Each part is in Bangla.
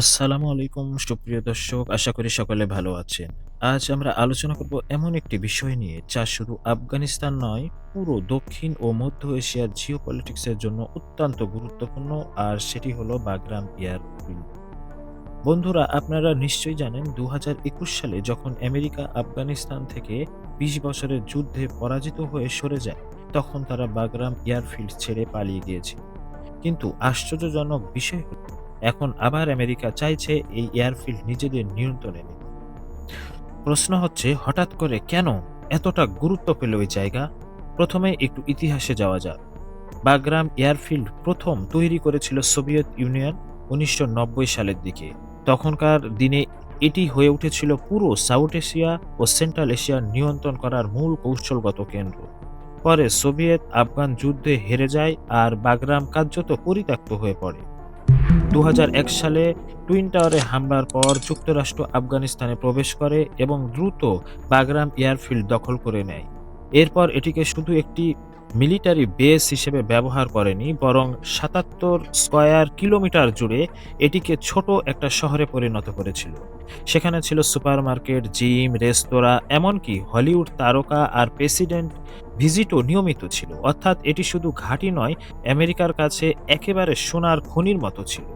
আসসালামু আলাইকুম, সুপ্রিয় দর্শক, আশা করি সকলে ভালো আছেন। আজ আমরা আলোচনা করব এমন একটি বিষয় নিয়ে, যা শুধু আফগানিস্তান নয়, পুরো দক্ষিণ ও মধ্য এশিয়ার জিও পলিটিক্সের জন্য অত্যন্ত গুরুত্বপূর্ণ, আর সেটি হলো বাগরাম এয়ারফিল্ড বন্ধুরা, আপনারা নিশ্চয়ই জানেন দু হাজার একুশ সালে যখন আমেরিকা আফগানিস্তান থেকে বিশ বছরের যুদ্ধে পরাজিত হয়ে সরে যায়, তখন তারা বাগরাম এয়ারফিল্ড ছেড়ে পালিয়ে গিয়েছিল। কিন্তু আশ্চর্যজনক বিষয় এখন আবার আমেরিকা চাইছে এই এয়ারফিল্ড নিজেদের নিয়ন্ত্রণে নিতে। প্রশ্ন হচ্ছে, হঠাৎ করে কেন এতটা গুরুত্ব পেল ওই জায়গা? প্রথমে একটু ইতিহাসে যাওয়া যাক। বাগরাম এয়ারফিল্ড প্রথম তৈরি করেছিল সোভিয়েত ইউনিয়ন উনিশশো নব্বই সালের দিকে। তখনকার দিনে এটি হয়ে উঠেছিল পুরো সাউথ এশিয়া ও সেন্ট্রাল এশিয়া নিয়ন্ত্রণ করার মূল কৌশলগত কেন্দ্র। পরে সোভিয়েত আফগান যুদ্ধে হেরে যায় আর বাগরাম কার্যত পরিত্যক্ত হয়ে পড়ে। দু হাজার এক সালে টুইন টাওয়ারে হামলার পর যুক্তরাষ্ট্র আফগানিস্তানে প্রবেশ করে এবং দ্রুত বাগরাম এয়ারফিল্ড দখল করে নেয়। এরপর এটিকে শুধু একটি মিলিটারি বেস হিসেবে ব্যবহার করেনি, বরং সাতাত্তর স্কয়ার কিলোমিটার জুড়ে এটিকে ছোট একটা শহরে পরিণত করেছিল। সেখানে ছিল সুপারমার্কেট, জিম, রেস্তোরাঁ, এমনকি হলিউড তারকা আর প্রেসিডেন্ট ভিজিটও নিয়মিত ছিল। অর্থাৎ এটি শুধু ঘাঁটি নয়, আমেরিকার কাছে একেবারে সোনার খনির মতো ছিল।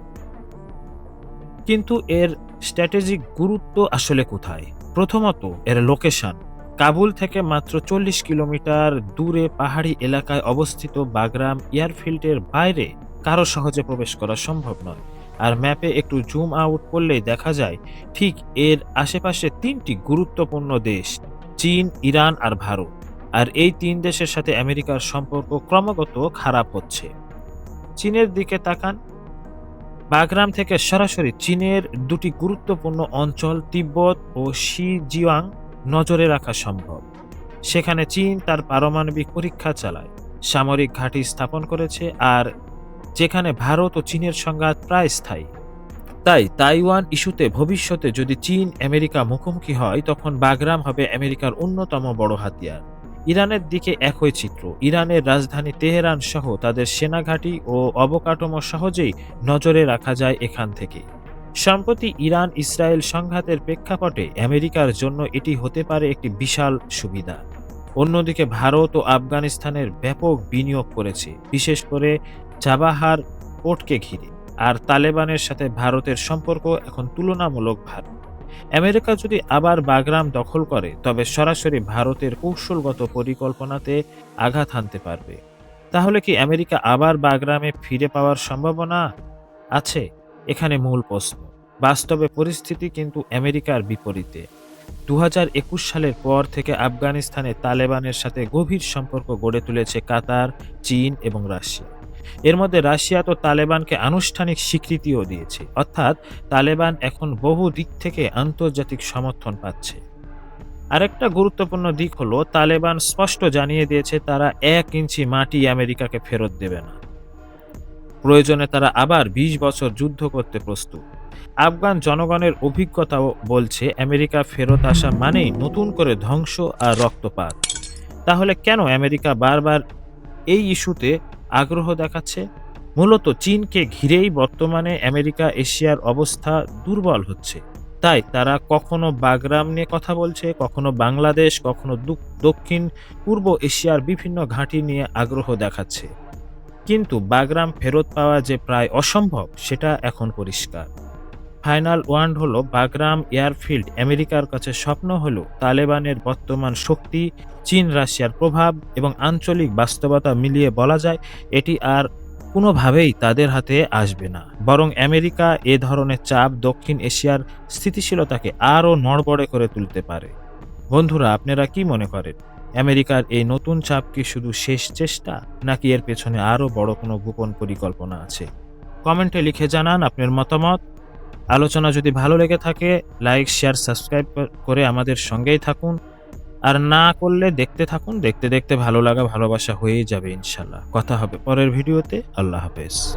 কিন্তু এর স্ট্র্যাটেজিক গুরুত্ব আসলে কোথায়? প্রথমত, এর লোকেশন কাবুল থেকে মাত্র চল্লিশ কিলোমিটার দূরে পাহাড়ি এলাকায় অবস্থিত বাগরাম এয়ারফিল্ডের বাইরে কারও সহজে প্রবেশ করা সম্ভব নয়। আর ম্যাপে একটু জুম আউট করলেই দেখা যায়, ঠিক এর আশেপাশে তিনটি গুরুত্বপূর্ণ দেশ, চীন, ইরান আর ভারত। আর এই তিন দেশের সাথে আমেরিকার সম্পর্ক ক্রমাগত খারাপ হচ্ছে। চীনের দিকে তাকান বাগরাম থেকে সরাসরি চীনের দুটি গুরুত্বপূর্ণ অঞ্চল তিব্বত ও শিজিয়াং নজরে রাখা সম্ভব। সেখানে চীন তার পারমাণবিক পরীক্ষা চালায়, সামরিক ঘাঁটি স্থাপন করেছে আর যেখানে ভারত ও চীনের সংঘাত প্রায় স্থায়ী। তাই তাইওয়ান ইস্যুতে ভবিষ্যতে যদি চীন আমেরিকা মুখোমুখি হয়, তখন বাগরাম হবে আমেরিকার অন্যতম বড় হাতিয়ার। ইরানের দিকে একই চিত্র। ইরানের রাজধানী তেহরান সহ তাদের সেনাঘাঁটি ও অবকাঠামো সহজেই নজরে রাখা যায় এখান থেকে। সম্প্রতি ইরান ইসরায়েল সংঘাতের প্রেক্ষাপটে আমেরিকার জন্য এটি হতে পারে একটি বিশাল সুবিধা। অন্যদিকে ভারত ও আফগানিস্তানের ব্যাপক বিনিয়োগ করেছে, বিশেষ করে চাবাহার পোর্টকে ঘিরে। আর তালেবানের সাথে ভারতের সম্পর্ক এখন তুলনামূলক ভালো। আমেরিকা যদি আবার বাগরাম দখল করে, তবে সরাসরি ভারতের কৌশলগত পরিকল্পনাতে আঘাত হানতে পারবে। তাহলে কি আমেরিকা আবার বাগরামে ফিরে পাওয়ার সম্ভাবনা আছে? এখানে মূল প্রশ্ন। বাস্তবে পরিস্থিতি কিন্তু আমেরিকার বিপরীতে। দু হাজার একুশ সালের পর থেকে আফগানিস্তানে তালেবানের সাথে গভীর সম্পর্ক গড়ে তুলেছে কাতার, চীন এবং রাশিয়া। এর মধ্যে রাশিয়া তো তালেবানকে আনুষ্ঠানিক স্বীকৃতিও দিয়েছে। অর্থাৎ তালেবান এখন বহু দিক থেকে আন্তর্জাতিক সমর্থন পাচ্ছে। আরেকটা গুরুত্বপূর্ণ দিক হলো, তালেবান স্পষ্ট জানিয়ে দিয়েছে তারা এক ইঞ্চি মাটি আমেরিকাকে ফেরত দেবে না। প্রয়োজনে তারা আবার ২০ বছর যুদ্ধ করতে প্রস্তুত। আফগান জনগণের অভিজ্ঞতাও বলছে, আমেরিকা ফেরত আসা মানেই নতুন করে ধ্বংস আর রক্তপাত। তাহলে কেন আমেরিকা বারবার এই ইস্যুতে আগ্রহ দেখাচ্ছে। মূলত চীনকে ঘিরেই বর্তমানে আমেরিকা এশিয়ার অবস্থা দুর্বল হচ্ছে। তাই তারা কখনো বাগরাম নিয়ে কথা বলছে, কখনো বাংলাদেশ, কখনো দক্ষিণ, পূর্ব এশিয়ার বিভিন্ন ঘাঁটি নিয়ে আগ্রহ দেখাচ্ছে। কিন্তু বাগরাম ফেরত পাওয়া যে প্রায় অসম্ভব, সেটা এখন পরিষ্কার। ফাইনাল ওয়ান্ড হলো বাগরাম এয়ারফিল্ড, আমেরিকার কাছে স্বপ্ন হলো তালেবানের বর্তমান শক্তি, চীন, রাশিয়ার প্রভাব এবং আঞ্চলিক বাস্তবতা মিলিয়ে বলা যায় এটি আর কোনোভাবেই তাদের হাতে আসবে না। বরং আমেরিকা এ ধরনের চাপ দক্ষিণ এশিয়ার স্থিতিশীলতাকে আরও নড়বড়ে করে তুলতে পারে। বন্ধুরা, আপনারা কি মনে করেন? আমেরিকার এই নতুন চাপ কি শুধু শেষ চেষ্টা, নাকি এর পেছনে আরও বড় কোনো গোপন পরিকল্পনা আছে? কমেন্টে লিখে জানান আপনার মতামত। আলোচনা যদি ভালো লেগে থাকে লাইক শেয়ার সাবস্ক্রাইব করে আমাদের সঙ্গেই থাকুন। আর না করলে দেখতে থাকুন, দেখতে দেখতে ভালো লাগা, ভালোবাসা হয়েই যাবে ইনশাল্লাহ। কথা হবে পরের ভিডিওতে। আল্লাহ হাফেজ।